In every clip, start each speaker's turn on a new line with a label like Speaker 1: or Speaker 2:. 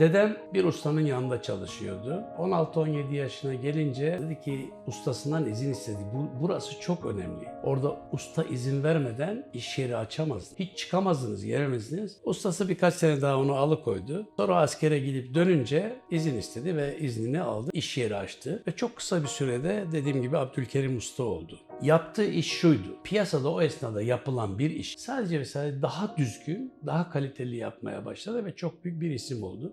Speaker 1: Dedem bir ustanın yanında çalışıyordu. 16-17 yaşına gelince dedi ki ustasından izin istedi. Bu, burası çok önemli. Orada usta izin vermeden iş yeri açamaz. Hiç çıkamazdınız, gelemezsiniz. Ustası birkaç sene daha onu alıkoydu. Sonra askere gidip dönünce izin istedi ve iznini aldı. İş yeri açtı ve çok kısa bir sürede dediğim gibi Abdülkerim Usta oldu. Yaptığı iş şuydu. Piyasada o esnada yapılan bir iş sadece ve sadece daha düzgün, daha kaliteli yapmaya başladı ve çok büyük bir isim oldu.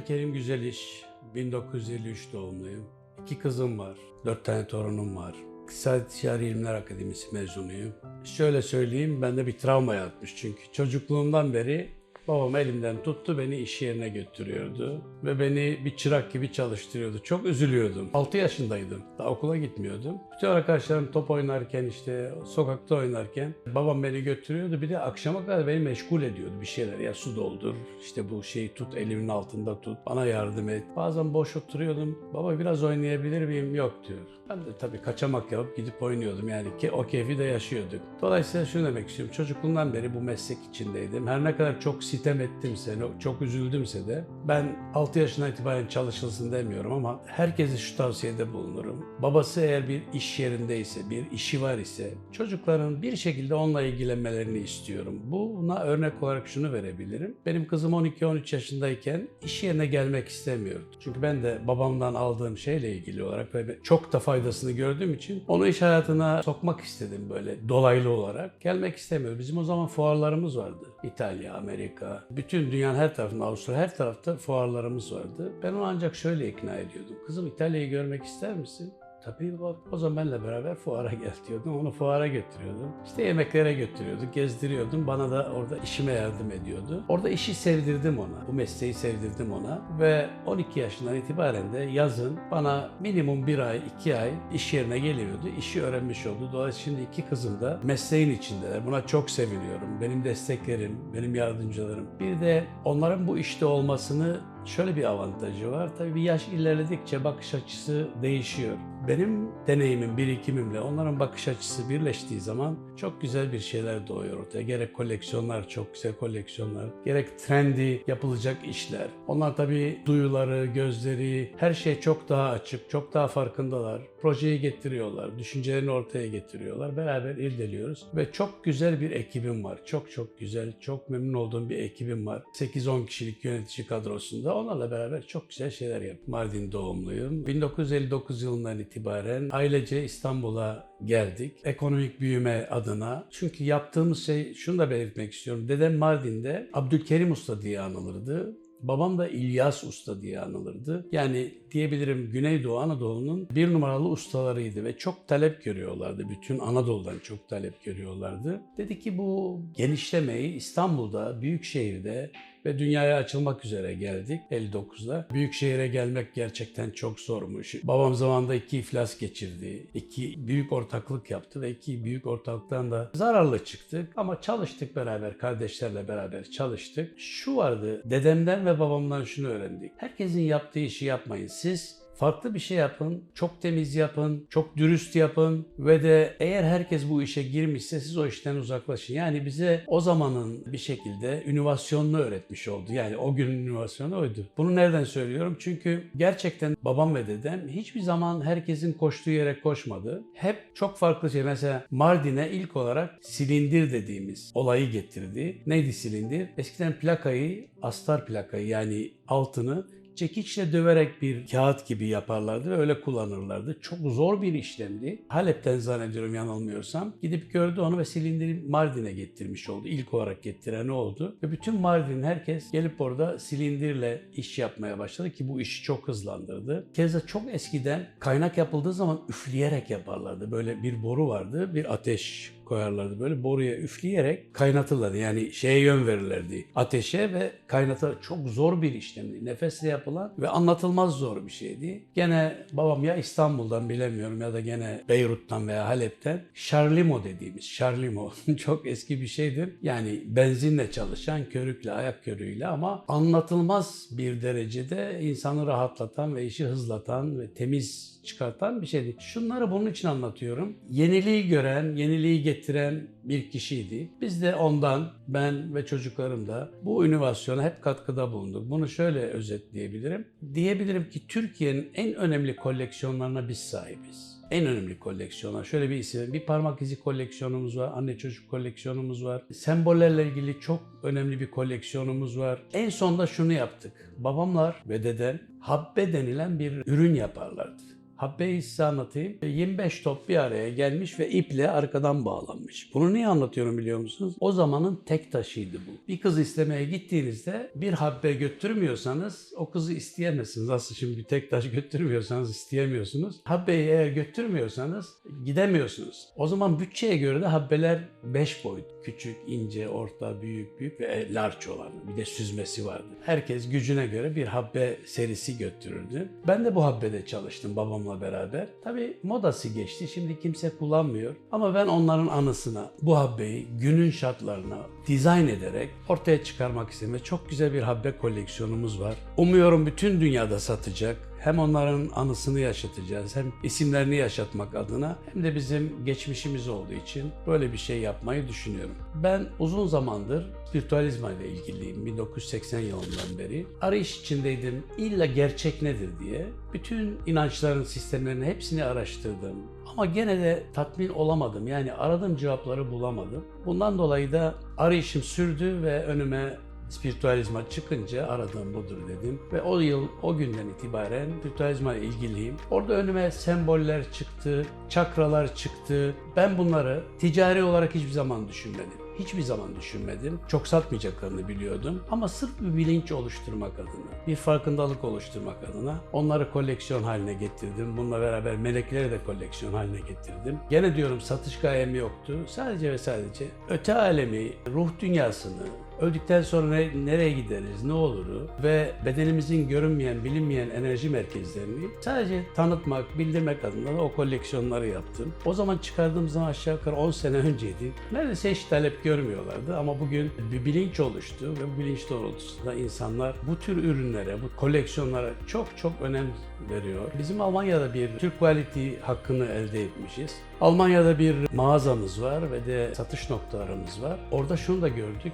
Speaker 1: Ben Kerim Güzeliş, 1953 doğumluyum. İki kızım var, dört tane torunum var. İktisadi Ticari İlimler Akademisi mezunuyum. Şöyle söyleyeyim, bende bir travma yatmış çünkü çocukluğumdan beri babam elimden tuttu beni iş yerine götürüyordu. Ve beni bir çırak gibi çalıştırıyordu. Çok üzülüyordum. 6 yaşındaydım. Daha okula gitmiyordum. Bütün arkadaşlarım top oynarken işte sokakta oynarken babam beni götürüyordu. Bir de akşama kadar beni meşgul ediyordu bir şeyler. Ya su doldur, işte bu şeyi tut, elimin altında tut, bana yardım et. Bazen boş oturuyordum. Baba biraz oynayabilir miyim? Yok diyor. Ben de tabii kaçamak yapıp gidip oynuyordum. Yani ki o keyfi de yaşıyorduk. Dolayısıyla şunu demek istiyorum. Çocukluğumdan beri bu meslek içindeydim. Her ne kadar çok sitem ettimse, çok üzüldümse de ben 6 yaşından itibaren çalışılsın demiyorum ama herkese şu tavsiyede bulunurum. Babası eğer bir iş yerindeyse, bir işi var ise çocukların bir şekilde onunla ilgilenmelerini istiyorum. Buna örnek olarak şunu verebilirim. Benim kızım 12-13 yaşındayken iş yerine gelmek istemiyordu. Çünkü ben de babamdan aldığım şeyle ilgili olarak ve çok da faydasını gördüğüm için onu iş hayatına sokmak istedim böyle dolaylı olarak. Gelmek istemiyor. Bizim o zaman fuarlarımız vardı. İtalya, Amerika, bütün dünyanın her tarafında, Avusturya her tarafta fuarlarımız vardı. Ben onu ancak şöyle ikna ediyordum. Kızım İtalya'yı görmek ister misin? Tabii. O zaman benimle beraber fuara gel diyordum. Onu fuara götürüyordum. İşte yemeklere götürüyorduk, gezdiriyordum. Bana da orada işime yardım ediyordu. Orada işi sevdirdim ona. Bu mesleği sevdirdim ona. Ve 12 yaşından itibaren de yazın bana minimum bir ay, iki ay iş yerine geliyordu. İşi öğrenmiş oldu. Dolayısıyla şimdi iki kızım da mesleğin içindeler. Buna çok seviniyorum. Benim desteklerim, benim yardımcılarım. Bir de onların bu işte olmasını şöyle bir avantajı var. Tabii bir yaş ilerledikçe bakış açısı değişiyor. Benim deneyimim, birikimimle onların bakış açısı birleştiği zaman çok güzel bir şeyler doğuyor ortaya. Gerek koleksiyonlar, çok güzel koleksiyonlar, gerek trendi yapılacak işler. Onlar tabii duyuları, gözleri, her şey çok daha açık, çok daha farkındalar. Projeyi getiriyorlar, düşüncelerini ortaya getiriyorlar. Beraber irdeliyoruz ve çok güzel bir ekibim var. Çok çok güzel, çok memnun olduğum bir ekibim var. 8-10 kişilik yönetici kadrosunda onlarla beraber çok güzel şeyler yaptım. Mardin doğumluyum. 1959 yılından itibaren ailece İstanbul'a geldik. Ekonomik büyüme adına. Çünkü yaptığımız şey şunu da belirtmek istiyorum. Dedem Mardin'de Abdülkerim Usta diye anılırdı. Babam da İlyas Usta diye anılırdı. Yani diyebilirim Güneydoğu Anadolu'nun bir numaralı ustalarıydı ve çok talep görüyorlardı. Bütün Anadolu'dan çok talep görüyorlardı. Dedi ki bu genişlemeyi İstanbul'da, büyük şehirde ve dünyaya açılmak üzere geldik 59'da. Büyük şehire gelmek gerçekten çok zormuş. Babam zamanında iki iflas geçirdi. İki büyük ortaklık yaptı ve iki büyük ortaklıktan da zararlı çıktık. Ama çalıştık beraber, kardeşlerle beraber çalıştık. Şu vardı, dedemden ve babamdan şunu öğrendik. Herkesin yaptığı işi yapmayın. Siz Farklı bir şey yapın, çok temiz yapın, çok dürüst yapın ve de eğer herkes bu işe girmişse siz o işten uzaklaşın. Yani bize o zamanın bir şekilde inovasyonunu öğretmiş oldu. Yani o günün inovasyonu oydu. Bunu nereden söylüyorum? Çünkü gerçekten babam ve dedem hiçbir zaman herkesin koştuğu yere koşmadı. Hep çok farklı şey. Mesela Mardin'e ilk olarak silindir dediğimiz olayı getirdi. Neydi silindir? Eskiden plakayı, astar plakayı yani altını çekiçle döverek bir kağıt gibi yaparlardı ve öyle kullanırlardı. Çok zor bir işlemdi. Halep'ten zannediyorum yanılmıyorsam. Gidip gördü onu ve silindiri Mardin'e getirmiş oldu. İlk olarak getiren oldu. Ve bütün Mardin herkes gelip orada silindirle iş yapmaya başladı ki bu işi çok hızlandırdı. Keza çok eskiden kaynak yapıldığı zaman üfleyerek yaparlardı. Böyle bir boru vardı, bir ateş koyarlardı. Böyle boruya üfleyerek kaynatırlardı. Yani şeye yön verirlerdi. Ateşe ve kaynata çok zor bir işlemdi. Nefesle yapılan ve anlatılmaz zor bir şeydi. Gene babam ya İstanbul'dan bilemiyorum ya da gene Beyrut'tan veya Halep'ten Şarlimo dediğimiz Şarlimo çok eski bir şeydir. Yani benzinle çalışan körükle ayak körüğüyle ama anlatılmaz bir derecede insanı rahatlatan ve işi hızlatan ve temiz çıkartan bir şeydi. Şunları bunun için anlatıyorum. Yeniliği gören, yeniliği getiren bir kişiydi. Biz de ondan, ben ve çocuklarım da bu inovasyona hep katkıda bulunduk. Bunu şöyle özetleyebilirim. Diyebilirim ki Türkiye'nin en önemli koleksiyonlarına biz sahibiz en önemli koleksiyonlar. Şöyle bir isim, bir parmak izi koleksiyonumuz var, anne çocuk koleksiyonumuz var. Sembollerle ilgili çok önemli bir koleksiyonumuz var. En sonda şunu yaptık. Babamlar ve dedem habbe denilen bir ürün yaparlardı. Habbeyi size anlatayım. 25 top bir araya gelmiş ve iple arkadan bağlanmış. Bunu niye anlatıyorum biliyor musunuz? O zamanın tek taşıydı bu. Bir kız istemeye gittiğinizde bir habbe götürmüyorsanız o kızı isteyemezsiniz. Aslında şimdi bir tek taş götürmüyorsanız isteyemiyorsunuz. Habbeyi eğer götürmüyorsanız gidemiyorsunuz. O zaman bütçeye göre de habbeler 5 boyut. Küçük, ince, orta, büyük, büyük ve large olan. Bir de süzmesi vardı. Herkes gücüne göre bir habbe serisi götürürdü. Ben de bu habbede çalıştım babamla beraber. Tabi modası geçti. Şimdi kimse kullanmıyor. Ama ben onların anısına bu habbeyi günün şartlarına dizayn ederek ortaya çıkarmak istedim. Çok güzel bir habbe koleksiyonumuz var. Umuyorum bütün dünyada satacak hem onların anısını yaşatacağız hem isimlerini yaşatmak adına hem de bizim geçmişimiz olduğu için böyle bir şey yapmayı düşünüyorum. Ben uzun zamandır spiritualizma ile ilgiliyim 1980 yılından beri. Arayış içindeydim. İlla gerçek nedir diye. Bütün inançların sistemlerini hepsini araştırdım. Ama gene de tatmin olamadım. Yani aradığım cevapları bulamadım. Bundan dolayı da arayışım sürdü ve önüme Spiritualizma çıkınca aradığım budur dedim. Ve o yıl, o günden itibaren spiritualizma ile ilgiliyim. Orada önüme semboller çıktı, çakralar çıktı. Ben bunları ticari olarak hiçbir zaman düşünmedim hiçbir zaman düşünmedim. Çok satmayacaklarını biliyordum. Ama sırf bir bilinç oluşturmak adına, bir farkındalık oluşturmak adına onları koleksiyon haline getirdim. Bununla beraber melekleri de koleksiyon haline getirdim. Gene diyorum satış gayem yoktu. Sadece ve sadece öte alemi, ruh dünyasını, Öldükten sonra ne, nereye gideriz, ne oluru ve bedenimizin görünmeyen, bilinmeyen enerji merkezlerini sadece tanıtmak, bildirmek adına da o koleksiyonları yaptım. O zaman çıkardığım zaman aşağı yukarı 10 sene önceydi. Neredeyse hiç talep görmüyorlardı ama bugün bir bilinç oluştu ve bu bilinç doğrultusunda insanlar bu tür ürünlere, bu koleksiyonlara çok çok önem veriyor. Bizim Almanya'da bir Türk Quality hakkını elde etmişiz. Almanya'da bir mağazamız var ve de satış noktalarımız var. Orada şunu da gördük.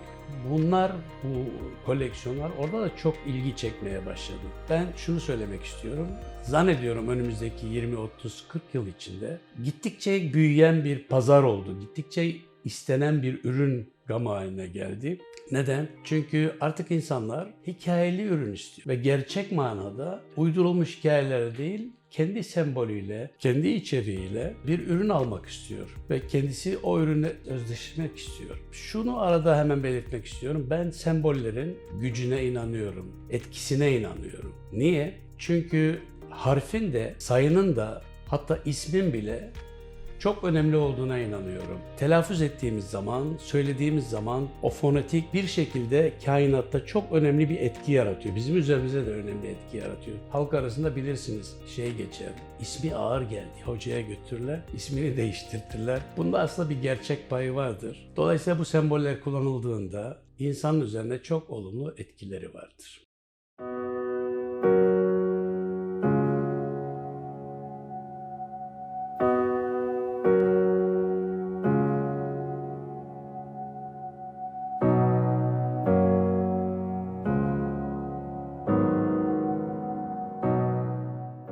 Speaker 1: Bunlar, bu koleksiyonlar orada da çok ilgi çekmeye başladı. Ben şunu söylemek istiyorum. Zannediyorum önümüzdeki 20, 30, 40 yıl içinde gittikçe büyüyen bir pazar oldu. Gittikçe istenen bir ürün gamı haline geldi. Neden? Çünkü artık insanlar hikayeli ürün istiyor ve gerçek manada uydurulmuş hikayeler değil, kendi sembolüyle, kendi içeriğiyle bir ürün almak istiyor ve kendisi o ürünle özdeşmek istiyor. Şunu arada hemen belirtmek istiyorum. Ben sembollerin gücüne inanıyorum, etkisine inanıyorum. Niye? Çünkü harfin de, sayının da hatta ismin bile çok önemli olduğuna inanıyorum. Telaffuz ettiğimiz zaman, söylediğimiz zaman o fonetik bir şekilde kainatta çok önemli bir etki yaratıyor. Bizim üzerimize de önemli etki yaratıyor. Halk arasında bilirsiniz şey geçer. İsmi ağır geldi. Hocaya götürürler. ismini değiştirtirler. Bunda aslında bir gerçek payı vardır. Dolayısıyla bu semboller kullanıldığında insanın üzerine çok olumlu etkileri vardır.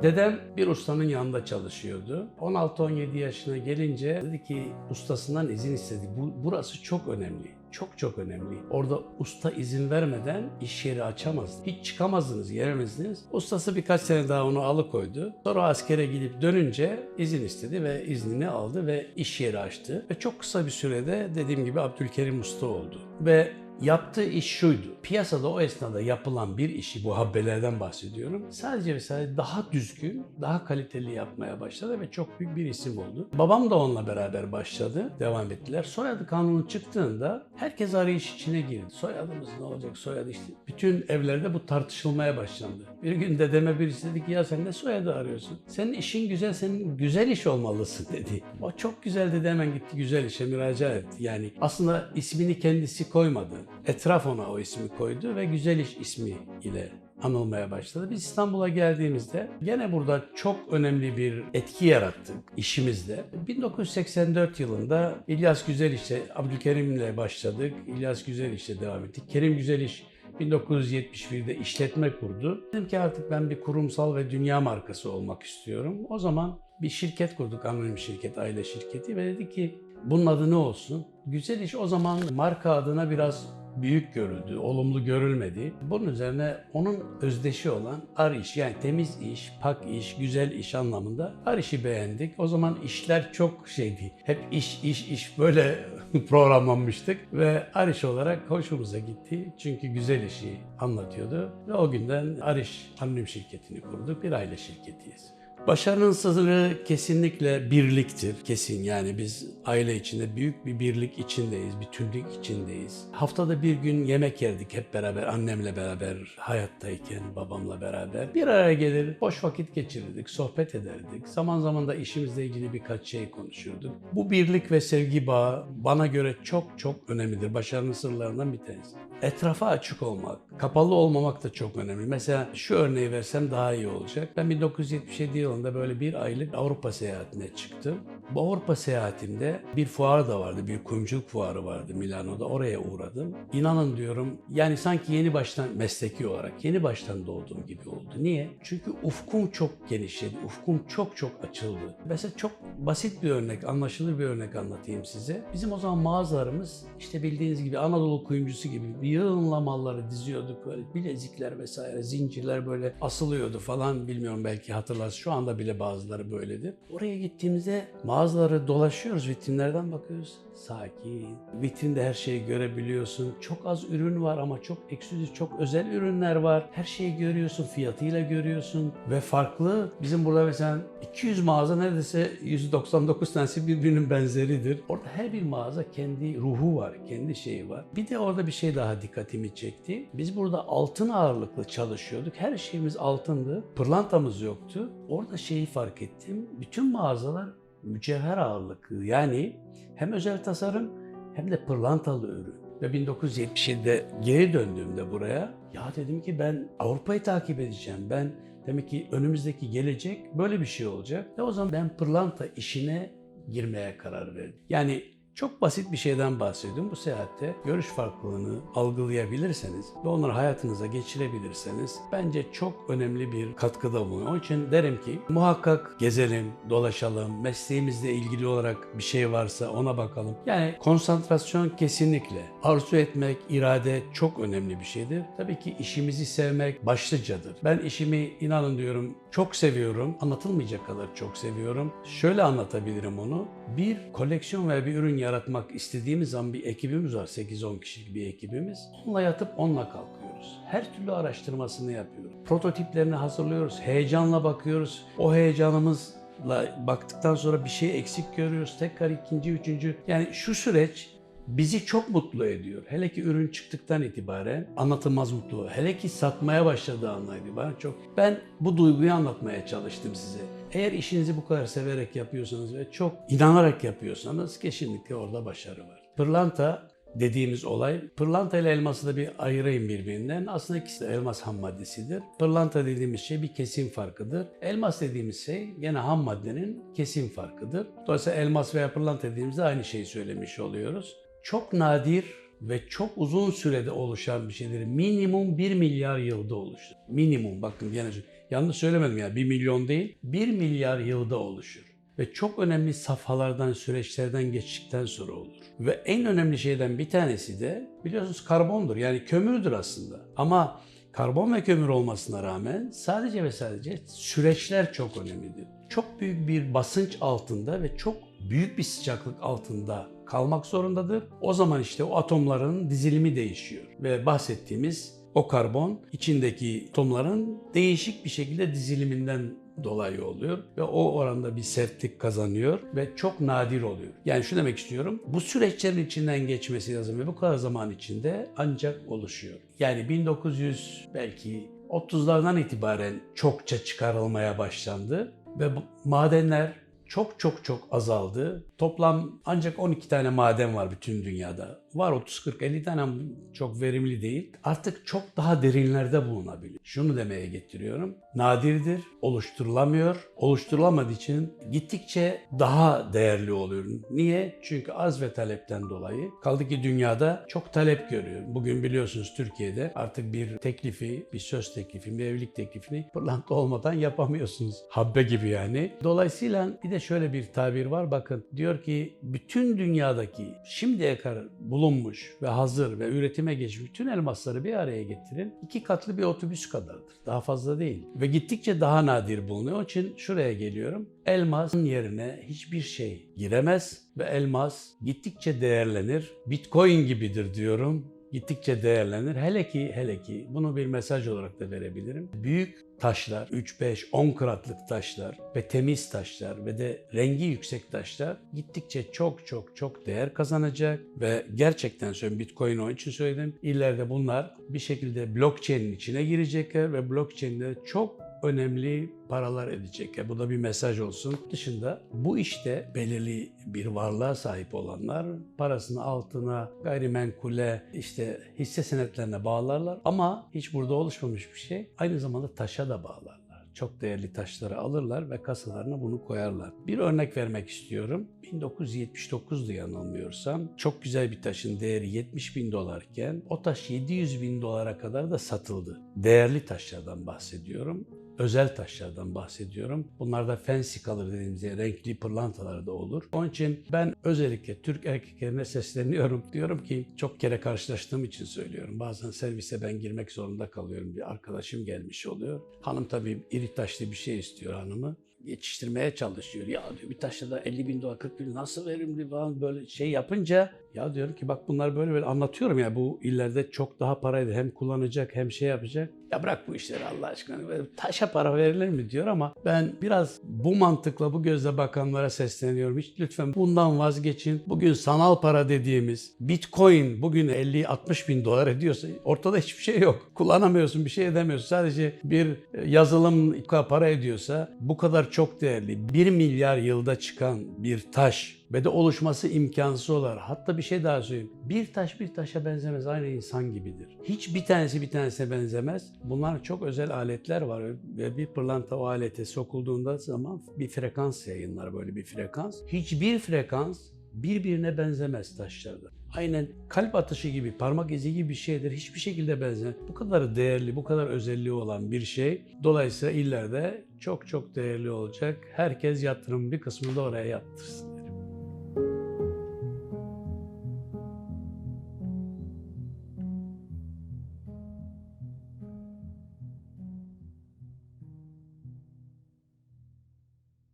Speaker 1: Dedem bir ustanın yanında çalışıyordu. 16-17 yaşına gelince dedi ki ustasından izin istedi. Bu, burası çok önemli. Çok çok önemli. Orada usta izin vermeden iş yeri açamaz. Hiç çıkamazdınız, giremezdiniz. Ustası birkaç sene daha onu alıkoydu. Sonra askere gidip dönünce izin istedi ve iznini aldı ve iş yeri açtı. Ve çok kısa bir sürede dediğim gibi Abdülkerim Usta oldu. Ve Yaptığı iş şuydu. Piyasada o esnada yapılan bir işi, bu habbelerden bahsediyorum. Sadece ve sadece daha düzgün, daha kaliteli yapmaya başladı ve çok büyük bir isim oldu. Babam da onunla beraber başladı, devam ettiler. Soyadı kanunu çıktığında herkes arayış içine girdi. Soyadımız ne olacak, soyadı işte. Bütün evlerde bu tartışılmaya başlandı. Bir gün dedeme birisi dedi ki ya sen ne soyadı arıyorsun? Senin işin güzel, senin güzel iş olmalısın dedi. O çok güzel dedi hemen gitti güzel işe müracaat etti. Yani aslında ismini kendisi koymadı. Etraf ona o ismi koydu ve güzel iş ismi ile anılmaya başladı. Biz İstanbul'a geldiğimizde gene burada çok önemli bir etki yarattık işimizde. 1984 yılında İlyas Güzeliş'te Abdülkerim'le başladık. İlyas Güzeliş'te devam ettik. Kerim Güzeliş 1971'de işletme kurdu. Dedim ki artık ben bir kurumsal ve dünya markası olmak istiyorum. O zaman bir şirket kurduk, anonim şirket, aile şirketi ve dedi ki bunun adı ne olsun? Güzel iş o zaman marka adına biraz büyük görüldü, olumlu görülmedi. Bunun üzerine onun özdeşi olan ar iş yani temiz iş, pak iş, güzel iş anlamında ar işi beğendik. O zaman işler çok şeydi. Hep iş, iş, iş böyle programlanmıştık ve ar iş olarak hoşumuza gitti. Çünkü güzel işi anlatıyordu ve o günden ar iş anonim şirketini kurduk. Bir aile şirketiyiz. Başarının sırrı kesinlikle birliktir. Kesin yani biz aile içinde büyük bir birlik içindeyiz, bütünlük içindeyiz. Haftada bir gün yemek yerdik hep beraber, annemle beraber, hayattayken babamla beraber. Bir araya gelir, boş vakit geçirirdik, sohbet ederdik. Zaman zaman da işimizle ilgili birkaç şey konuşurduk. Bu birlik ve sevgi bağı bana göre çok çok önemlidir. Başarının sırlarından bir tanesi. Etrafa açık olmak, kapalı olmamak da çok önemli. Mesela şu örneği versem daha iyi olacak. Ben 1977 yılında böyle bir aylık Avrupa seyahatine çıktım. Bu Avrupa seyahatimde bir fuar da vardı, bir kuyumculuk fuarı vardı Milano'da. Oraya uğradım. İnanın diyorum, yani sanki yeni baştan mesleki olarak yeni baştan doğduğum gibi oldu. Niye? Çünkü ufkum çok genişledi, ufkum çok çok açıldı. Mesela çok basit bir örnek, anlaşılır bir örnek anlatayım size. Bizim o zaman mağazalarımız işte bildiğiniz gibi Anadolu kuyumcusu gibi yığınla malları diziyorduk. Böyle bilezikler vesaire, zincirler böyle asılıyordu falan bilmiyorum belki hatırlarsınız. Şu anda bile bazıları böyledir. Oraya gittiğimizde mağazaları dolaşıyoruz, vitrinlerden bakıyoruz. Sakin. Vitrinde her şeyi görebiliyorsun. Çok az ürün var ama çok ekskluzif, çok özel ürünler var. Her şeyi görüyorsun, fiyatıyla görüyorsun ve farklı. Bizim burada mesela 200 mağaza neredeyse 199 tanesi birbirinin benzeridir. Orada her bir mağaza kendi ruhu var, kendi şeyi var. Bir de orada bir şey daha dikkatimi çekti. Biz burada altın ağırlıklı çalışıyorduk. Her şeyimiz altındı. Pırlantamız yoktu. Orada şeyi fark ettim. Bütün mağazalar mücevher ağırlıklı. Yani hem özel tasarım hem de pırlantalı ürün. Ve 1977'de geri döndüğümde buraya ya dedim ki ben Avrupa'yı takip edeceğim. Ben demek ki önümüzdeki gelecek böyle bir şey olacak. Ve o zaman ben pırlanta işine girmeye karar verdim. Yani çok basit bir şeyden bahsediyorum. Bu seyahatte görüş farklılığını algılayabilirseniz ve onları hayatınıza geçirebilirseniz bence çok önemli bir katkıda bulunuyor. Onun için derim ki muhakkak gezelim, dolaşalım, mesleğimizle ilgili olarak bir şey varsa ona bakalım. Yani konsantrasyon kesinlikle. Arzu etmek, irade çok önemli bir şeydir. Tabii ki işimizi sevmek başlıcadır. Ben işimi inanın diyorum çok seviyorum. Anlatılmayacak kadar çok seviyorum. Şöyle anlatabilirim onu. Bir koleksiyon veya bir ürün yaratmak istediğimiz zaman bir ekibimiz var. 8-10 kişilik bir ekibimiz. Onunla yatıp onunla kalkıyoruz. Her türlü araştırmasını yapıyoruz. Prototiplerini hazırlıyoruz. Heyecanla bakıyoruz. O heyecanımızla baktıktan sonra bir şey eksik görüyoruz. Tekrar ikinci, üçüncü. Yani şu süreç bizi çok mutlu ediyor. Hele ki ürün çıktıktan itibaren anlatılmaz mutlu. Hele ki satmaya başladığı andan itibaren çok. Ben bu duyguyu anlatmaya çalıştım size. Eğer işinizi bu kadar severek yapıyorsanız ve çok inanarak yapıyorsanız kesinlikle orada başarı var. Pırlanta dediğimiz olay, pırlanta ile elması da bir ayırayım birbirinden. Aslında ikisi de elmas ham maddesidir. Pırlanta dediğimiz şey bir kesim farkıdır. Elmas dediğimiz şey gene ham maddenin kesim farkıdır. Dolayısıyla elmas veya pırlanta dediğimizde aynı şeyi söylemiş oluyoruz çok nadir ve çok uzun sürede oluşan bir şeydir. Minimum 1 milyar yılda oluşur. Minimum bakın gene yanlış söylemedim yani 1 milyon değil 1 milyar yılda oluşur. Ve çok önemli safhalardan, süreçlerden geçtikten sonra olur. Ve en önemli şeyden bir tanesi de biliyorsunuz karbondur. Yani kömürdür aslında. Ama karbon ve kömür olmasına rağmen sadece ve sadece süreçler çok önemlidir. Çok büyük bir basınç altında ve çok büyük bir sıcaklık altında kalmak zorundadır. O zaman işte o atomların dizilimi değişiyor ve bahsettiğimiz o karbon içindeki atomların değişik bir şekilde diziliminden dolayı oluyor ve o oranda bir sertlik kazanıyor ve çok nadir oluyor. Yani şu demek istiyorum. Bu süreçlerin içinden geçmesi lazım ve bu kadar zaman içinde ancak oluşuyor. Yani 1900 belki 30'lardan itibaren çokça çıkarılmaya başlandı ve madenler çok çok çok azaldı. Toplam ancak 12 tane maden var bütün dünyada. Var 30 40 50 tane çok verimli değil. Artık çok daha derinlerde bulunabilir. Şunu demeye getiriyorum. Nadirdir, oluşturulamıyor. Oluşturulamadığı için gittikçe daha değerli oluyor. Niye? Çünkü az ve talepten dolayı. Kaldı ki dünyada çok talep görüyor. Bugün biliyorsunuz Türkiye'de artık bir teklifi, bir söz teklifi, bir evlilik teklifini pırlanta olmadan yapamıyorsunuz. Habbe gibi yani. Dolayısıyla bir de şöyle bir tabir var bakın. Diyor ki bütün dünyadaki şimdiye kadar bulunmuş ve hazır ve üretime geçmiş bütün elmasları bir araya getirin. iki katlı bir otobüs kadardır. Daha fazla değil. Ve gittikçe daha nadir bulunuyor. Onun için şuraya geliyorum. Elmasın yerine hiçbir şey giremez ve elmas gittikçe değerlenir. Bitcoin gibidir diyorum gittikçe değerlenir. Hele ki hele ki bunu bir mesaj olarak da verebilirim. Büyük taşlar, 3, 5, 10 kratlık taşlar ve temiz taşlar ve de rengi yüksek taşlar gittikçe çok çok çok değer kazanacak ve gerçekten söylüyorum Bitcoin onun için söyledim. İleride bunlar bir şekilde blockchain'in içine girecekler ve blockchain'de çok önemli paralar edecek. Ya bu da bir mesaj olsun. Dışında bu işte belirli bir varlığa sahip olanlar parasını altına, gayrimenkule, işte hisse senetlerine bağlarlar ama hiç burada oluşmamış bir şey. Aynı zamanda taşa da bağlarlar çok değerli taşları alırlar ve kasalarına bunu koyarlar. Bir örnek vermek istiyorum. 1979'du yanılmıyorsam. Çok güzel bir taşın değeri 70 bin dolarken o taş 700 bin dolara kadar da satıldı. Değerli taşlardan bahsediyorum özel taşlardan bahsediyorum. Bunlarda fancy color dediğimiz yani renkli pırlantalar da olur. Onun için ben özellikle Türk erkeklerine sesleniyorum. Diyorum ki çok kere karşılaştığım için söylüyorum. Bazen servise ben girmek zorunda kalıyorum. Bir arkadaşım gelmiş oluyor. Hanım tabii iri taşlı bir şey istiyor hanımı yetiştirmeye çalışıyor. Ya diyor bir taşla da 50 bin dolar 40 bin nasıl verimli falan böyle şey yapınca ya diyorum ki bak bunlar böyle böyle anlatıyorum ya bu illerde çok daha paraydı hem kullanacak hem şey yapacak. Ya bırak bu işleri Allah aşkına taşa para verilir mi diyor ama ben biraz bu mantıkla bu gözle bakanlara sesleniyorum. Hiç lütfen bundan vazgeçin. Bugün sanal para dediğimiz bitcoin bugün 50-60 bin dolar ediyorsa ortada hiçbir şey yok. Kullanamıyorsun bir şey edemiyorsun. Sadece bir yazılım para ediyorsa bu kadar çok değerli 1 milyar yılda çıkan bir taş ve de oluşması imkansız olar. Hatta bir şey daha söyleyeyim. Bir taş bir taşa benzemez. Aynı insan gibidir. Hiç bir tanesi bir tanesine benzemez. Bunlar çok özel aletler var ve bir pırlanta o alete sokulduğunda zaman bir frekans yayınlar böyle bir frekans. Hiçbir frekans birbirine benzemez taşlarda. Aynen kalp atışı gibi, parmak izi gibi bir şeydir. Hiçbir şekilde benzemez. Bu kadar değerli, bu kadar özelliği olan bir şey. Dolayısıyla illerde çok çok değerli olacak. Herkes yatırım bir kısmını da oraya yaptırsın.